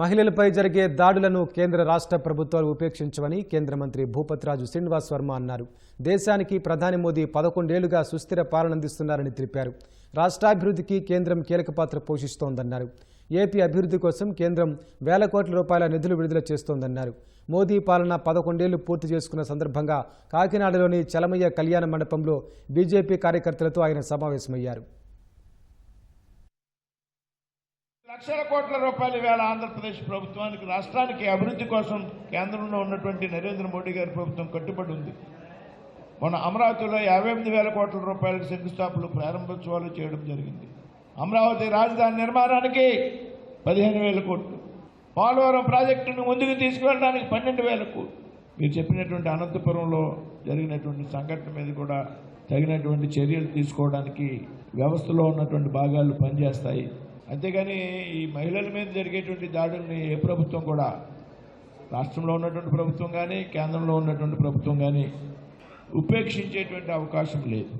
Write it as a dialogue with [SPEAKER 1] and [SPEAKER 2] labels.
[SPEAKER 1] మహిళలపై జరిగే దాడులను కేంద్ర రాష్ట్ర ప్రభుత్వాలు ఉపేక్షించవని కేంద్ర మంత్రి భూపతిరాజు శ్రీనివాస్ వర్మ అన్నారు. దేశానికి ప్రధాని మోదీ పదకొండేళ్ళుగా సుస్థిర పాలనందిస్తున్నారని తెలిపారు. రాష్ట్రాభివృద్ధికి కేంద్రం కీలక పాత్ర పోషిస్తోందన్నారు. ఏపీ అభివృద్ధి కోసం కేంద్రం వేల కోట్ల రూపాయల నిధులు విడుదల చేస్తోందన్నారు. మోదీ పాలన పదకొండేళ్ళు పూర్తి చేసుకున్న సందర్భంగా కాకినాడలోని చలమయ్య కళ్యాణ మండపంలో బీజేపీ కార్యకర్తలతో ఆయన సమావేశమయ్యారు.
[SPEAKER 2] లక్షల కోట్ల రూపాయలు వేల ఆంధ్రప్రదేశ్ ప్రభుత్వానికి రాష్ట్రానికి అభివృద్ధి కోసం కేంద్రంలో ఉన్నటువంటి నరేంద్ర మోడీ గారి ప్రభుత్వం కట్టుబడి ఉంది. మన అమరావతిలో యాభై ఎనిమిది వేల కోట్ల రూపాయల శంకుస్థాపనలు ప్రారంభోత్సవాలు చేయడం జరిగింది. అమరావతి రాజధాని నిర్మాణానికి పదిహేను వేల కోట్లు. పోలవరం ప్రాజెక్టును ముందుకు తీసుకువెళ్ళడానికి పన్నెండు వేల కోట్లు. మీరు చెప్పినటువంటి అనంతపురంలో జరిగినటువంటి సంఘటన మీద కూడా తగినటువంటి చర్యలు తీసుకోవడానికి వ్యవస్థలో ఉన్నటువంటి భాగాలు పనిచేస్తాయి. అంతేగాని ఈ మహిళల మీద జరిగేటువంటి దాడుల్ని ఏ ప్రభుత్వం కూడా రాష్ట్రంలో ఉన్నటువంటి ప్రభుత్వం కానీ కేంద్రంలో ఉన్నటువంటి ప్రభుత్వం కానీ ఉపేక్షించేటువంటి అవకాశం లేదు.